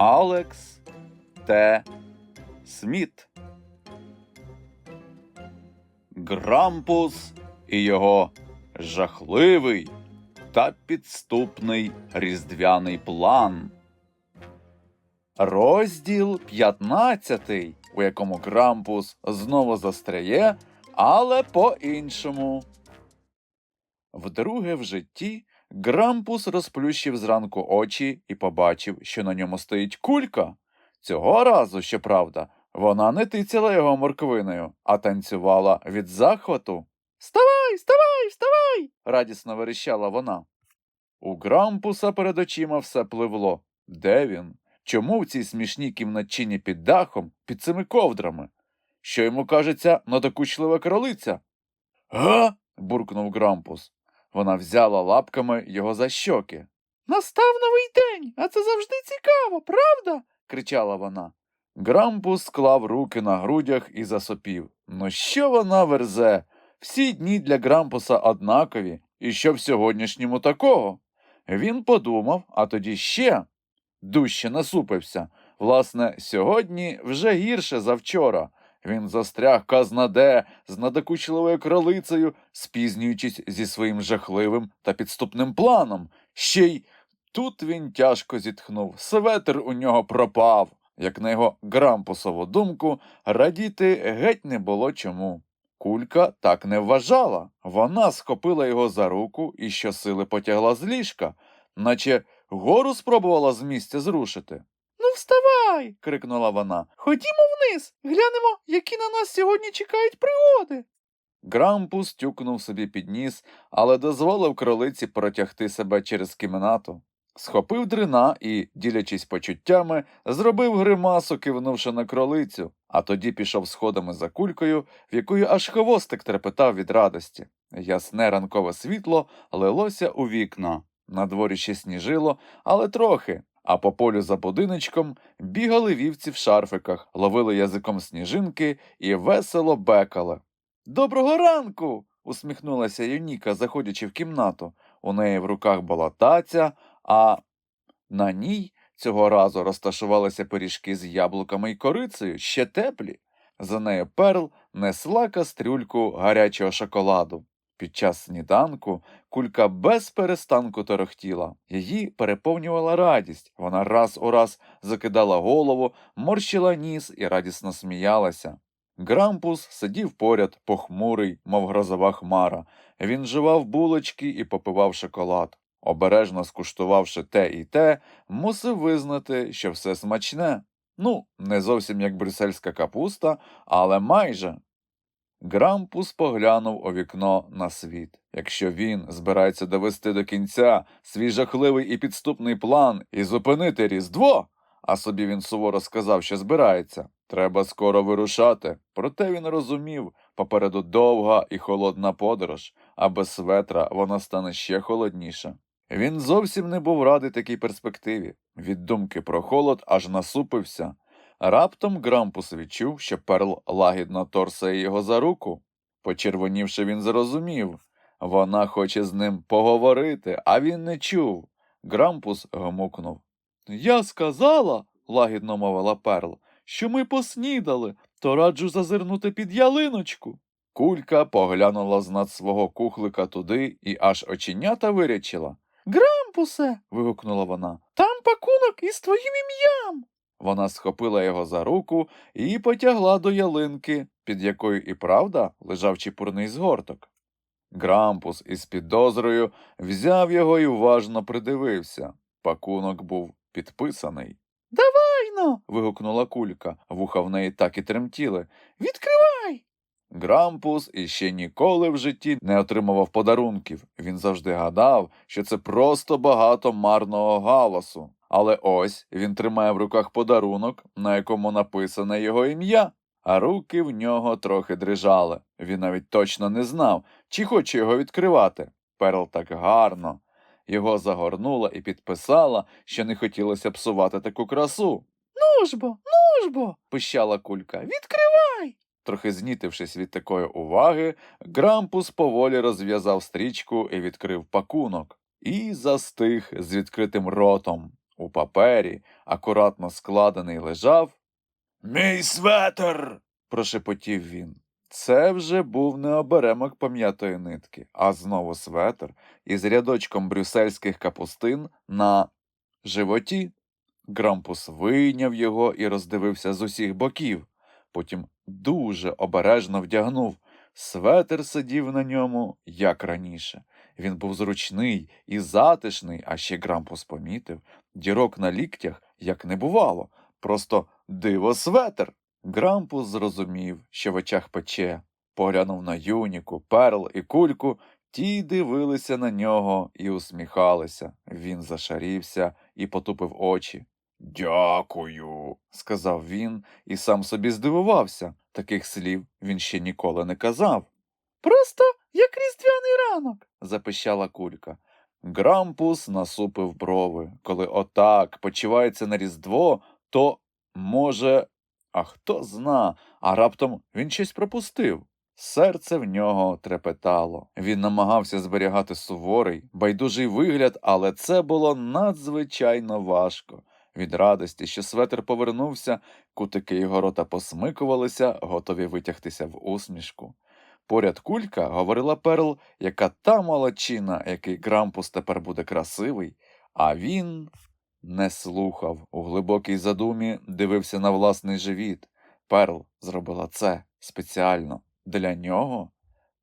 Алекс Т. Сміт. Грампус і його жахливий та підступний різдвяний план. Розділ 15, у якому Грампус знову застряє, але по-іншому. Вдруге в житті Грампус розплющив зранку очі і побачив, що на ньому стоїть кулька. Цього разу, щоправда, вона не тицяла його морквиною, а танцювала від захвату. Вставай, вставай, вставай. радісно верещала вона. У Грампуса перед очима все пливло. Де він? Чому в цій смішній кімнатчині під дахом, під цими ковдрами? Що йому кажеться надокучлива кролиця? Га? буркнув Грампус. Вона взяла лапками його за щоки. Настав новий день, а це завжди цікаво, правда? кричала вона. Грампус склав руки на грудях і засопів. Ну що вона верзе? Всі дні для Грампуса однакові, і що в сьогоднішньому такого? Він подумав, а тоді ще дужче насупився. Власне, сьогодні вже гірше за вчора. Він застряг казнаде з надокучливою кролицею, спізнюючись зі своїм жахливим та підступним планом. Ще й тут він тяжко зітхнув. Светр у нього пропав. Як на його грампусову думку, радіти геть не було чому. Кулька так не вважала. Вона схопила його за руку і щосили потягла з ліжка, наче гору спробувала з місця зрушити. Ну, вставай. крикнула вона. Ходімо вниз, глянемо, які на нас сьогодні чекають пригоди. Грампус тюкнув собі під ніс, але дозволив кролиці протягти себе через кімнату. Схопив дрина і, ділячись почуттями, зробив гримасу, кивнувши на кролицю, а тоді пішов сходами за кулькою, в якої аж хвостик трепетав від радості. Ясне ранкове світло лилося у вікна. На дворі ще сніжило, але трохи, а по полю за будиночком бігали вівці в шарфиках, ловили язиком сніжинки і весело бекали. Доброго ранку. усміхнулася Юніка, заходячи в кімнату. У неї в руках була таця, а на ній цього разу розташувалися пиріжки з яблуками й корицею, ще теплі. За нею перл несла кастрюльку гарячого шоколаду. Під час сніданку кулька без перестанку торохтіла. Її переповнювала радість. Вона раз у раз закидала голову, морщила ніс і радісно сміялася. Грампус сидів поряд, похмурий, мов грозова хмара. Він жував булочки і попивав шоколад. Обережно скуштувавши те і те, мусив визнати, що все смачне. Ну, не зовсім як брюссельська капуста, але майже. Грампус поглянув у вікно на світ. Якщо він збирається довести до кінця свій жахливий і підступний план і зупинити Різдво, а собі він суворо сказав, що збирається, треба скоро вирушати. Проте він розумів, попереду довга і холодна подорож, а без светра вона стане ще холодніша. Він зовсім не був радий такій перспективі. Від думки про холод аж насупився. Раптом Грампус відчув, що перл лагідно торсає його за руку. Почервонівши, він зрозумів. Вона хоче з ним поговорити, а він не чув. Грампус гмукнув. Я сказала, лагідно мовила перл, що ми поснідали, то раджу зазирнути під ялиночку. Кулька поглянула з над свого кухлика туди і аж оченята вирячила. Грампусе. вигукнула вона. Там пакунок із твоїм ім'ям. Вона схопила його за руку і потягла до ялинки, під якою і правда лежав чіпурний згорток. Грампус із підозрою взяв його і уважно придивився. Пакунок був підписаний. Давайно. вигукнула кулька. Вуха в неї так і тремтіли. Відкривай. Грампус іще ніколи в житті не отримував подарунків. Він завжди гадав, що це просто багато марного галасу. Але ось він тримає в руках подарунок, на якому написане його ім'я, а руки в нього трохи дрижали. Він навіть точно не знав, чи хоче його відкривати. Перл так гарно. Його загорнула і підписала, що не хотілося псувати таку красу. Ну ж бо, ну ж бо, пищала кулька. Відкривай. Трохи знітившись від такої уваги, Грампус поволі розв'язав стрічку і відкрив пакунок. І застиг з відкритим ротом. У папері, акуратно складений, лежав. Мій светер. прошепотів він. Це вже був не оберемок пом'ятої нитки, а знову светр із рядочком брюссельських капустин на животі. Грампус вийняв його і роздивився з усіх боків. Потім дуже обережно вдягнув. Светер сидів на ньому, як раніше. Він був зручний і затишний, а ще Грампус помітив дірок на ліктях, як не бувало. Просто диво светер. Грампус зрозумів, що в очах пече. Поглянув на юніку, перл і кульку, ті дивилися на нього і усміхалися. Він зашарівся і потупив очі. Дякую, сказав він і сам собі здивувався. Таких слів він ще ніколи не казав. Просто як різдвяний ранок, запищала кулька. Грампус насупив брови. Коли отак почувається на Різдво, то, може, а хто зна, а раптом він щось пропустив. Серце в нього трепетало. Він намагався зберігати суворий, байдужий вигляд, але це було надзвичайно важко. Від радості, що светр повернувся, кутики його рота посмикувалися, готові витягтися в усмішку. Поряд кулька говорила Перл, яка та молодчина, який Грампус тепер буде красивий, а він не слухав. У глибокій задумі дивився на власний живіт. Перл зробила це спеціально для нього.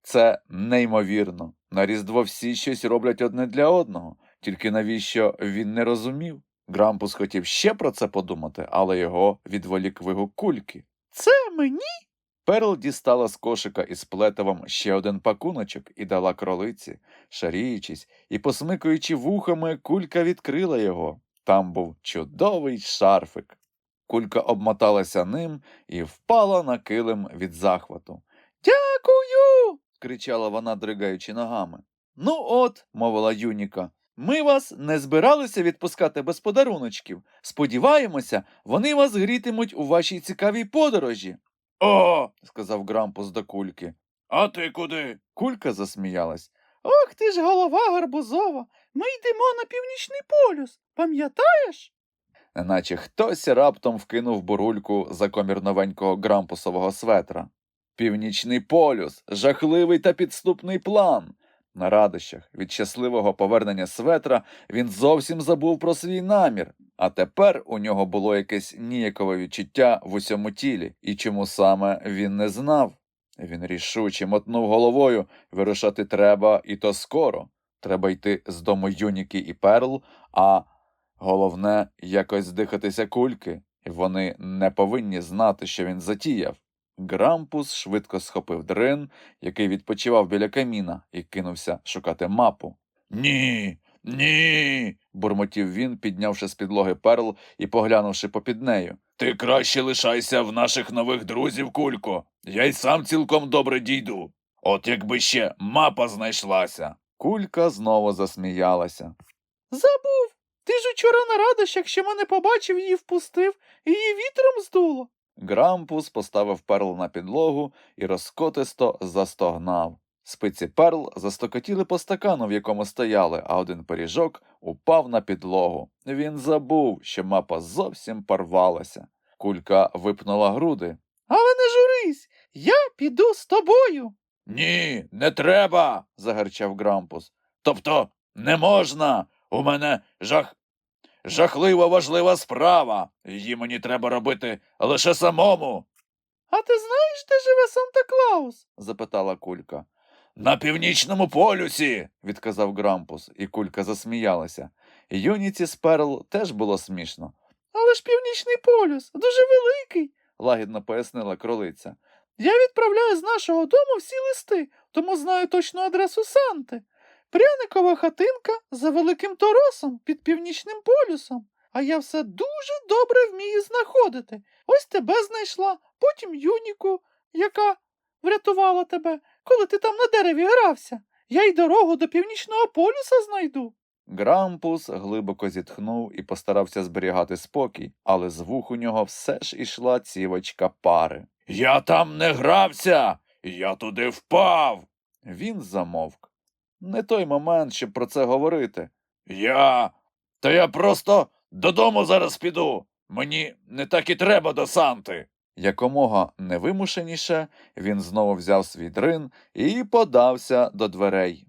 Це неймовірно. На Різдво всі щось роблять одне для одного, тільки навіщо він не розумів. Грампус хотів ще про це подумати, але його відволік вигук кульки. Це мені? Перл дістала з кошика із плетивом ще один пакуночок і дала кролиці. Шаріючись і посмикуючи вухами, кулька відкрила його. Там був чудовий шарфик. Кулька обмоталася ним і впала на килим від захвату. Дякую. кричала вона, дригаючи ногами. Ну от, мовила Юніка, ми вас не збиралися відпускати без подаруночків. Сподіваємося, вони вас грітимуть у вашій цікавій подорожі. О, сказав Грампус до кульки. А ти куди? Кулька засміялась. Ох ти ж голова гарбузова. Ми йдемо на північний полюс. Пам'ятаєш? Неначе хтось раптом вкинув бурульку за комір новенького грампусового светра. Північний полюс, жахливий та підступний план. На радощах від щасливого повернення светра він зовсім забув про свій намір, а тепер у нього було якесь ніякове відчуття в усьому тілі, і чому саме він не знав. Він рішуче мотнув головою вирушати треба, і то скоро. Треба йти з дому Юніки і Перл, а головне якось здихатися кульки, вони не повинні знати, що він затіяв. Грампус швидко схопив дрин, який відпочивав біля каміна, і кинувся шукати мапу. Ні, ні. бурмотів він, піднявши з підлоги перл і поглянувши попід нею. Ти краще лишайся в наших нових друзів, кулько. Я й сам цілком добре дійду. От якби ще мапа знайшлася. Кулька знову засміялася. Забув. Ти ж учора на радощах, що мене побачив, її впустив, і її вітром здуло. Грампус поставив перл на підлогу і розкотисто застогнав. Спиці перл застокотіли по стакану, в якому стояли, а один пиріжок упав на підлогу. Він забув, що мапа зовсім порвалася. Кулька випнула груди. Але не журись, я піду з тобою. Ні, не треба. загарчав Грампус. Тобто не можна. У мене жах. Жахлива важлива справа. Її мені треба робити лише самому. А ти знаєш, де живе Санта Клаус? запитала кулька. На північному полюсі, відказав Грампус, і кулька засміялася. Юніці з Перл теж було смішно. Але ж північний полюс дуже великий, лагідно пояснила кролиця. Я відправляю з нашого дому всі листи, тому знаю точну адресу Санти. Пряникова хатинка за великим торосом під північним полюсом. А я все дуже добре вмію знаходити. Ось тебе знайшла, потім Юніку, яка врятувала тебе, коли ти там на дереві грався. Я й дорогу до північного полюса знайду. Грампус глибоко зітхнув і постарався зберігати спокій, але з вух у нього все ж ішла цівочка пари. Я там не грався, я туди впав. Він замовк. Не той момент, щоб про це говорити. Я. Та я просто Додому зараз піду. Мені не так і треба до Санти. Якомога невимушеніше він знову взяв свій дрин і подався до дверей.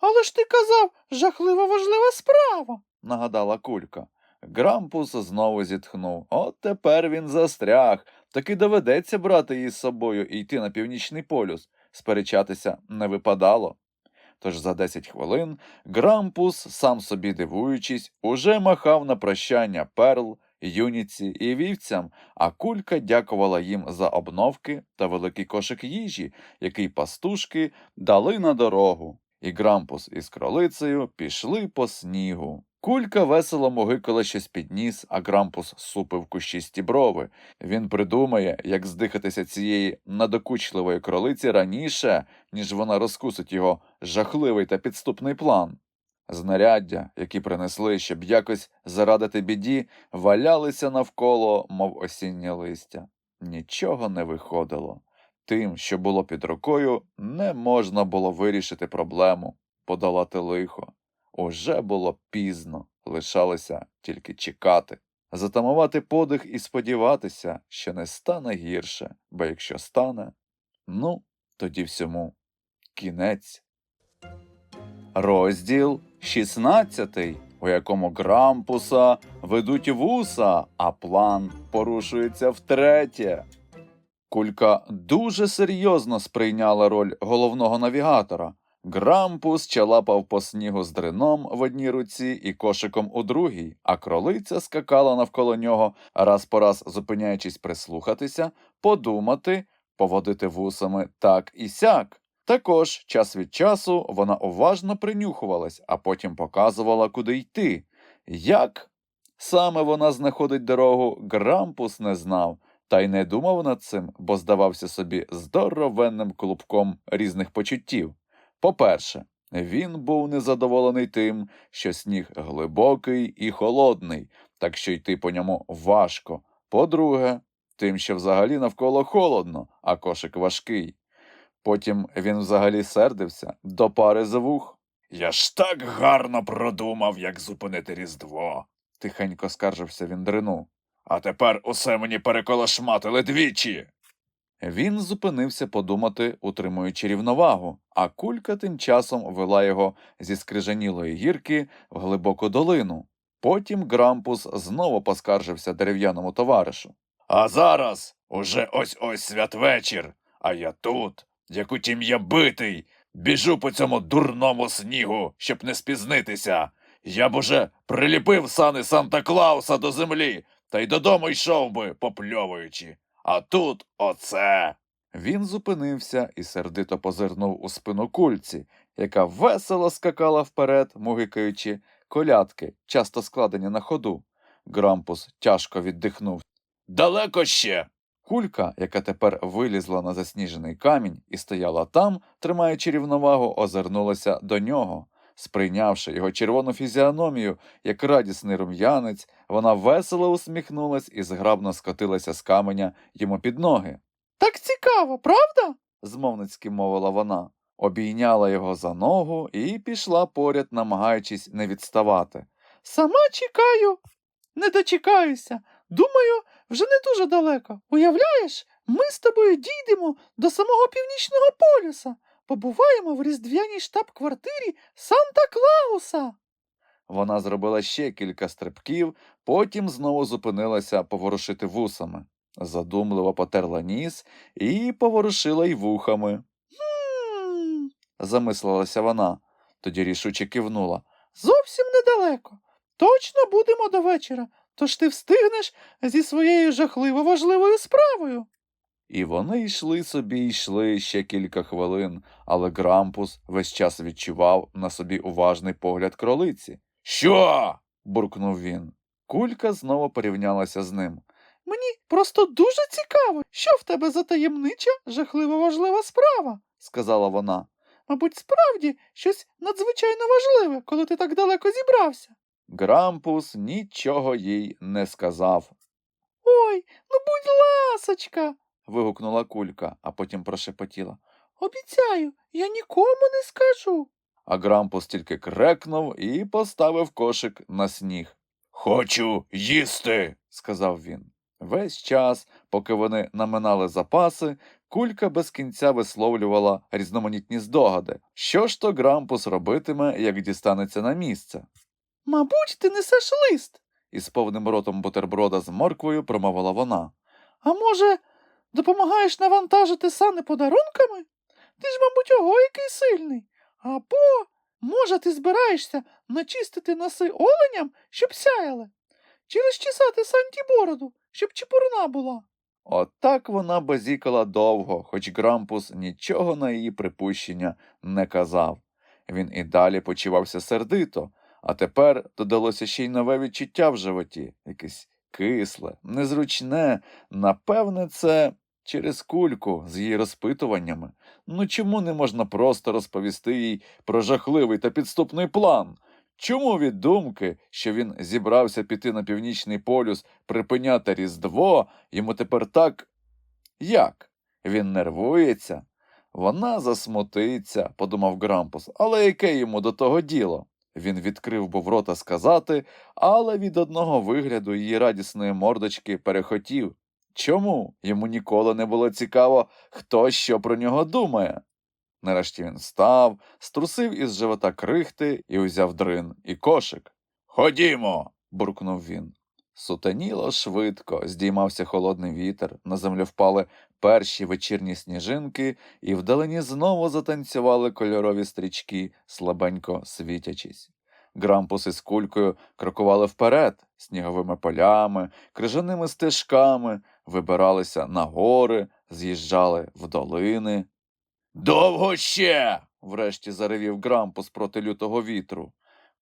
Але ж ти казав, жахливо важлива справа, нагадала кулька. Грампус знову зітхнув. От тепер він застряг. Таки доведеться брати її з собою і йти на північний полюс. Сперечатися не випадало. Тож за десять хвилин Грампус, сам собі дивуючись, уже махав на прощання перл, юніці і вівцям, а кулька дякувала їм за обновки та великий кошик їжі, який пастушки дали на дорогу. І Грампус із кролицею пішли по снігу. Кулька весело могикала щось під ніс, а Грампус супив кущисті брови. Він придумає, як здихатися цієї надокучливої кролиці раніше, ніж вона розкусить його жахливий та підступний план. Знаряддя, які принесли, щоб якось зарадити біді, валялися навколо, мов осіннє листя. Нічого не виходило. Тим, що було під рукою, не можна було вирішити проблему, подолати лихо. Уже було пізно, лишалося тільки чекати, затамувати подих і сподіватися, що не стане гірше, бо якщо стане, ну, тоді всьому кінець. Розділ 16, у якому Грампуса ведуть вуса, а план порушується втретє. Кулька дуже серйозно сприйняла роль головного навігатора. Грампус чалапав по снігу з дрином в одній руці і кошиком у другій, а кролиця скакала навколо нього, раз по раз зупиняючись прислухатися, подумати, поводити вусами так і сяк. Також час від часу вона уважно принюхувалась, а потім показувала, куди йти. Як саме вона знаходить дорогу, Грампус не знав, та й не думав над цим, бо здавався собі здоровенним клубком різних почуттів. По-перше, він був незадоволений тим, що сніг глибокий і холодний, так що йти по ньому важко. По-друге, тим, що взагалі навколо холодно, а кошик важкий. Потім він взагалі сердився до пари з вух. Я ж так гарно продумав, як зупинити Різдво, тихенько скаржився він дрину. А тепер усе мені переколошматили двічі. Він зупинився подумати, утримуючи рівновагу, а кулька тим часом вела його зі скрижанілої гірки в глибоку долину. Потім Грампус знову поскаржився дерев'яному товаришу. А зараз уже ось ось святвечір, а я тут, як у тім'я битий, біжу по цьому дурному снігу, щоб не спізнитися. Я б уже приліпив сани Санта Клауса до землі та й додому йшов би, попльовуючи. А тут оце. Він зупинився і сердито позирнув у спину кульці, яка весело скакала вперед, мугикаючи колядки, часто складені на ходу. Грампус тяжко віддихнув. Далеко ще. Кулька, яка тепер вилізла на засніжений камінь і стояла там, тримаючи рівновагу, озирнулася до нього. Сприйнявши його червону фізіономію, як радісний рум'янець, вона весело усміхнулась і зграбно скотилася з каменя йому під ноги. Так цікаво, правда? змовницьки мовила вона, обійняла його за ногу і пішла поряд, намагаючись не відставати. Сама чекаю, не дочекаюся. Думаю, вже не дуже далеко. Уявляєш, ми з тобою дійдемо до самого північного полюса побуваємо в різдвяній штаб-квартирі Санта Клауса. Вона зробила ще кілька стрибків, потім знову зупинилася поворушити вусами. Задумливо потерла ніс і поворушила й вухами. Хм. замислилася вона, тоді рішуче кивнула. Зовсім недалеко. Точно будемо до вечора, тож ти встигнеш зі своєю жахливо важливою справою. І вони йшли собі йшли ще кілька хвилин, але Грампус весь час відчував на собі уважний погляд кролиці. Що? буркнув він. Кулька знову порівнялася з ним. Мені просто дуже цікаво, що в тебе за таємнича, жахливо важлива справа, сказала вона. Мабуть, справді щось надзвичайно важливе, коли ти так далеко зібрався. Грампус нічого їй не сказав. Ой, ну будь ласочка, вигукнула кулька, а потім прошепотіла. Обіцяю, я нікому не скажу. А Грампус тільки крекнув і поставив кошик на сніг. Хочу їсти, сказав він. Весь час, поки вони наминали запаси, кулька без кінця висловлювала різноманітні здогади. Що ж то Грампус робитиме, як дістанеться на місце? Мабуть, ти несеш лист, із повним ротом бутерброда з морквою промовила вона. А може, допомагаєш навантажити сани подарунками? Ти ж, мабуть, ого, який сильний. Або, може, ти збираєшся начистити носи оленям, щоб сяяли, чи розчесати санті бороду, щоб чепурна була. Отак вона базікала довго, хоч Грампус нічого на її припущення не казав. Він і далі почувався сердито, а тепер додалося ще й нове відчуття в животі, якесь кисле, незручне. Напевне, це через кульку з її розпитуваннями. Ну чому не можна просто розповісти їй про жахливий та підступний план? Чому від думки, що він зібрався піти на північний полюс припиняти Різдво, йому тепер так. Як? Він нервується? Вона засмутиться, подумав Грампус, але яке йому до того діло? Він відкрив був рота сказати, але від одного вигляду її радісної мордочки перехотів. Чому? Йому ніколи не було цікаво, хто що про нього думає. Нарешті він встав, струсив із живота крихти і узяв дрин і кошик. Ходімо. буркнув він. Сутеніло швидко, здіймався холодний вітер, на землю впали перші вечірні сніжинки, і вдалині знову затанцювали кольорові стрічки, слабенько світячись. Грампус із кулькою крокували вперед, сніговими полями, крижаними стежками, вибиралися на гори, з'їжджали в долини. Довго ще. врешті заревів Грампус проти лютого вітру.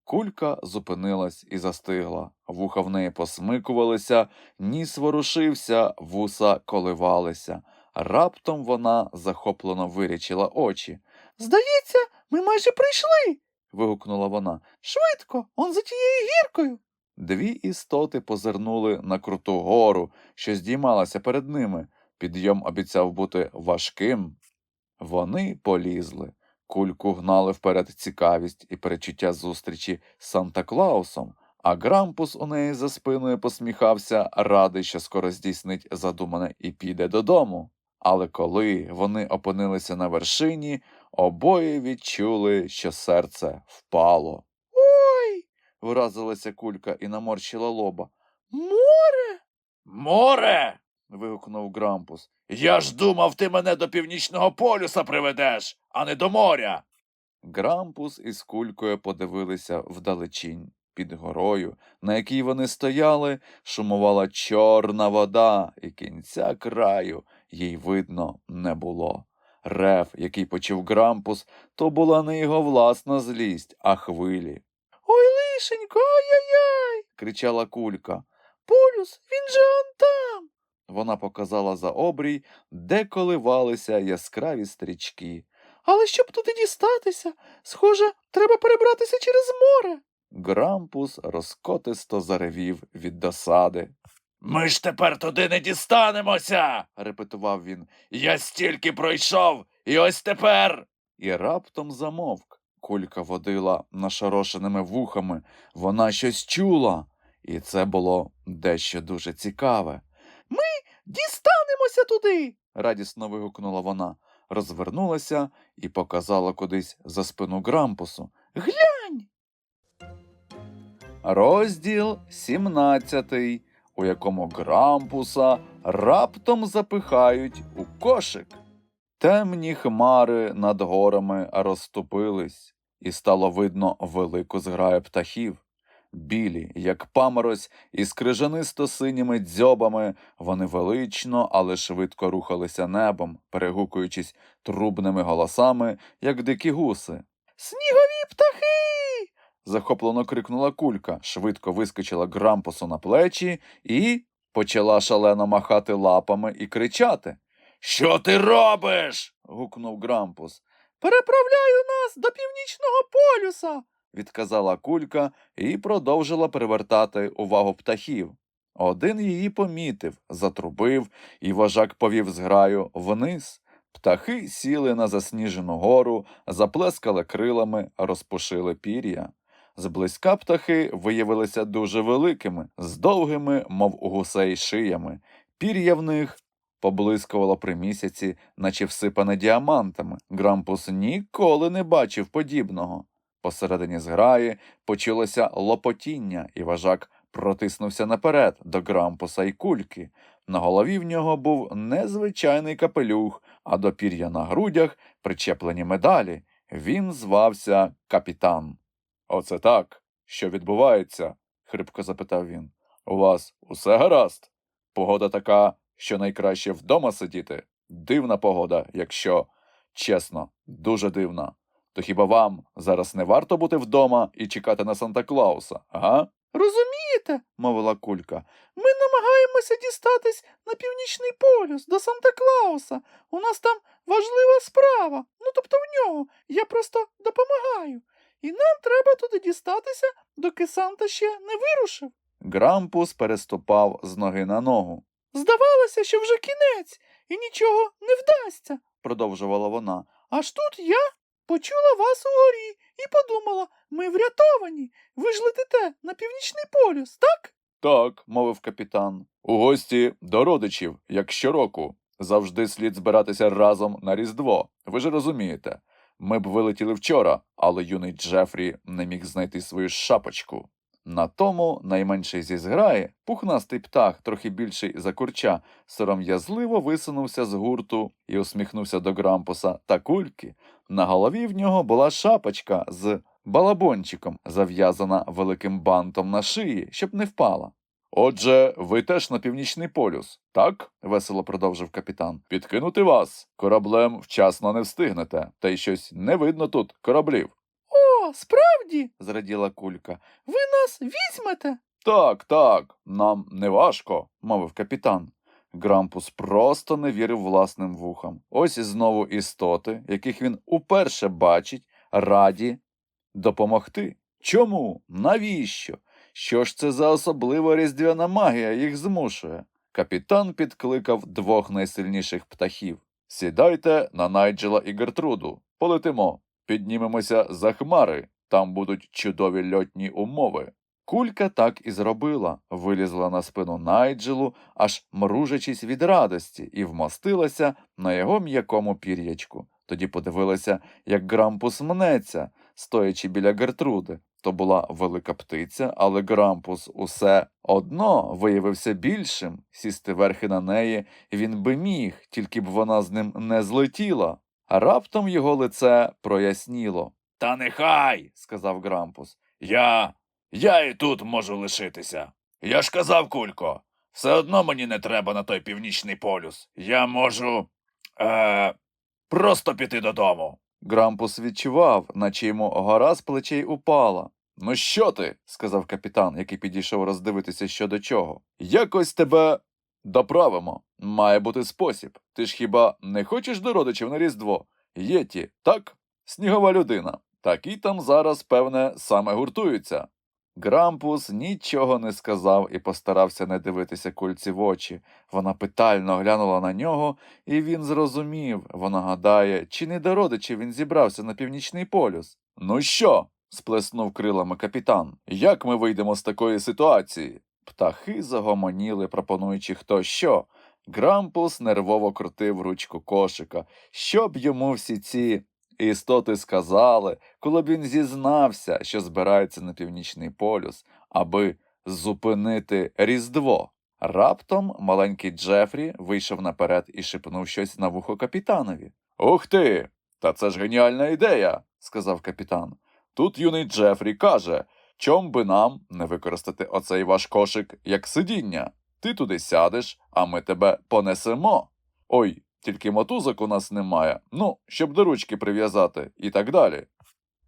Кулька зупинилась і застигла. Вуха в неї посмикувалися, ніс ворушився, вуса коливалися. Раптом вона захоплено вирячила очі. Здається, ми майже прийшли. вигукнула вона. Швидко, он за тією гіркою. Дві істоти позирнули на круту гору, що здіймалася перед ними. Підйом обіцяв бути важким. Вони полізли. Кульку гнали вперед цікавість і перечуття зустрічі з Санта Клаусом, а Грампус у неї за спиною посміхався, радий, що скоро здійснить задумане і піде додому. Але коли вони опинилися на вершині, обоє відчули, що серце впало. Ой. вразилася кулька і наморщила лоба. Море. Море. Вигукнув Грампус. Я ж думав, ти мене до північного полюса приведеш, а не до моря. Грампус із кулькою подивилися вдалечінь. Під горою, на якій вони стояли, шумувала чорна вода, і кінця краю їй видно не було. Рев, який почув Грампус, то була не його власна злість, а хвилі. Ой, лишенько, ай-яй-яй. кричала кулька. Полюс, він же он там. Вона показала за обрій, де коливалися яскраві стрічки. Але щоб туди дістатися, схоже, треба перебратися через море. Грампус розкотисто заревів від досади. Ми ж тепер туди не дістанемося, репетував він. Я стільки пройшов, і ось тепер. І раптом замовк. Кулька водила нашорошеними вухами. Вона щось чула, і це було дещо дуже цікаве. Ми дістанемося туди. радісно вигукнула вона, розвернулася і показала кудись за спину Грампусу. Глянь. Розділ 17, у якому Грампуса раптом запихають у кошик. Темні хмари над горами розступились, і стало видно велику зграю птахів. Білі, як паморозь, із крижанисто синіми дзьобами, вони велично, але швидко рухалися небом, перегукуючись трубними голосами, як дикі гуси. Снігові птахи. захоплено крикнула кулька, швидко вискочила Грампусу на плечі і почала шалено махати лапами і кричати. Що ти робиш? гукнув Грампус. Переправляю нас до північного полюса, відказала кулька і продовжила привертати увагу птахів. Один її помітив, затрубив, і вожак повів зграю вниз. Птахи сіли на засніжену гору, заплескали крилами, розпушили пір'я. Зблизька птахи виявилися дуже великими, з довгими, мов у гусей, шиями. Пір'я в них поблискувало при місяці, наче всипане діамантами. Грампус ніколи не бачив подібного. Посередині зграї почулося лопотіння, і важак протиснувся наперед до Грампуса й кульки. На голові в нього був незвичайний капелюх, а до пір'я на грудях причеплені медалі. Він звався капітан. Оце так. Що відбувається? хрипко запитав він. У вас усе гаразд? Погода така, що найкраще вдома сидіти. Дивна погода, якщо чесно, дуже дивна. То хіба вам зараз не варто бути вдома і чекати на Санта Клауса, ага? Розумієте, мовила кулька. Ми намагаємося дістатись на північний полюс до Санта Клауса. У нас там важлива справа. Ну тобто в нього. Я просто допомагаю. І нам треба туди дістатися, доки Санта ще не вирушив. Грампус переступав з ноги на ногу. Здавалося, що вже кінець, і нічого не вдасться, продовжувала вона. Аж тут я почула вас угорі і подумала, ми врятовані. Ви ж летите на північний полюс, так? Так, мовив капітан. У гості до родичів, як щороку. Завжди слід збиратися разом на Різдво. Ви ж розумієте. Ми б вилетіли вчора, але юний Джефрі не міг знайти свою шапочку. На тому найменший зі зграї, пухнастий птах, трохи більший за курча, сором'язливо висунувся з гурту і усміхнувся до Грампуса та кульки. На голові в нього була шапочка з балабончиком, зав'язана великим бантом на шиї, щоб не впала. Отже, ви теж на північний полюс, так? весело продовжив капітан. Підкинути вас. Кораблем вчасно не встигнете, та й щось не видно тут кораблів. Справді. зраділа кулька. Ви нас візьмете? Так, так, нам не важко, мовив капітан. Грампус просто не вірив власним вухам. Ось і знову істоти, яких він уперше бачить, раді допомогти. Чому? Навіщо? Що ж це за особлива різдвяна магія їх змушує? Капітан підкликав двох найсильніших птахів. Сідайте на Найджела і Гертруду. Полетимо. Піднімемося за хмари. Там будуть чудові льотні умови. Кулька так і зробила, вилізла на спину Найджелу, аж мружачись від радості, і вмостилася на його м'якому пір'ячку. Тоді подивилася, як Грампус мнеться, стоячи біля Гертруди. То була велика птиця, але Грампус усе одно виявився більшим. Сісти верхи на неї він би міг, тільки б вона з ним не злетіла. А раптом його лице проясніло. Та нехай, сказав Грампус. Я. Я і тут можу лишитися. Я ж казав, Кулько, все одно мені не треба на той північний полюс. Я можу. Е, просто піти додому. Грампус відчував, наче йому гора з плечей упала. Ну що ти? сказав капітан, який підійшов роздивитися що до чого. Якось тебе доправимо. Має бути спосіб. Ти ж хіба не хочеш до родичів на Різдво? Єті, так? Снігова людина. Такі там зараз, певне, саме гуртуються. Грампус нічого не сказав і постарався не дивитися кульці в очі. Вона питально глянула на нього, і він зрозумів. Вона гадає, чи не до родичів він зібрався на північний полюс. Ну що? сплеснув крилами капітан. Як ми вийдемо з такої ситуації? Птахи загомоніли, пропонуючи хто що. Грампус нервово крутив ручку кошика. Що б йому всі ці істоти сказали, коли б він зізнався, що збирається на північний полюс, аби зупинити Різдво. Раптом маленький Джефрі вийшов наперед і шепнув щось на вухо капітанові. Ух ти! Та це ж геніальна ідея, сказав капітан. Тут юний Джефрі каже, чом би нам не використати оцей ваш кошик як сидіння. Ти туди сядеш, а ми тебе понесемо. Ой, тільки мотузок у нас немає, ну, щоб до ручки прив'язати, і так далі.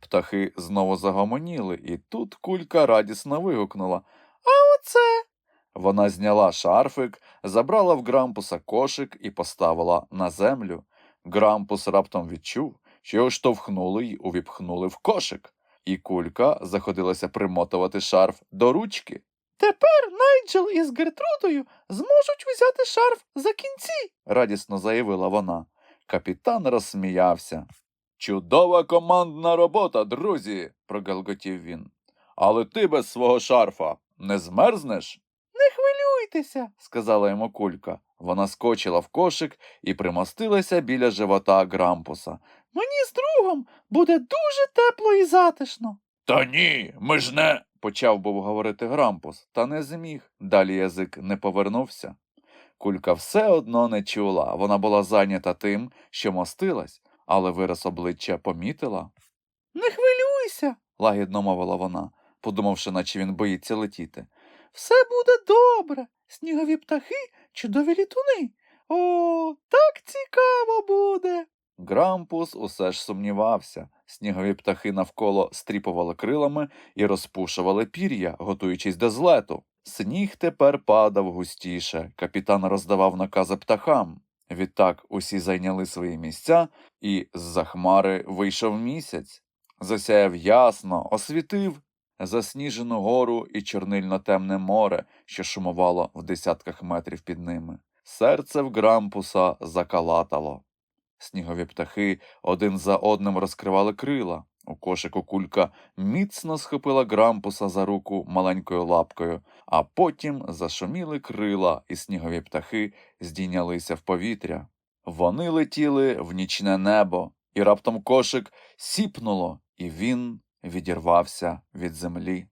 Птахи знову загомоніли, і тут кулька радісно вигукнула А оце. Вона зняла шарфик, забрала в Грампуса кошик і поставила на землю. Грампус раптом відчув, що його штовхнули й увіпхнули в кошик, і кулька заходилася примотувати шарф до ручки. Тепер Найджел із Гертрудою зможуть взяти шарф за кінці, радісно заявила вона. Капітан розсміявся. Чудова командна робота, друзі, прогалготів він. Але ти без свого шарфа не змерзнеш? Не хвилюйтеся, сказала йому кулька. Вона скочила в кошик і примостилася біля живота Грампуса. Мені з другом буде дуже тепло і затишно. Та ні, ми ж не. почав був говорити Грампус, та не зміг. Далі язик не повернувся. Кулька все одно не чула. Вона була зайнята тим, що мостилась, але вираз обличчя помітила. Не хвилюйся, лагідно мовила вона, подумавши, наче він боїться летіти. Все буде добре. Снігові птахи чудові літуни. О, так цікаво буде. Грампус усе ж сумнівався. Снігові птахи навколо стріпували крилами і розпушували пір'я, готуючись до злету. Сніг тепер падав густіше. Капітан роздавав накази птахам. Відтак усі зайняли свої місця, і з-за хмари вийшов місяць. Засяяв ясно, освітив засніжену гору і чорнильно-темне море, що шумувало в десятках метрів під ними. Серце в Грампуса закалатало. Снігові птахи один за одним розкривали крила. У кошику кулька міцно схопила Грампуса за руку маленькою лапкою, а потім зашуміли крила, і снігові птахи здійнялися в повітря. Вони летіли в нічне небо, і раптом кошик сіпнуло, і він відірвався від землі.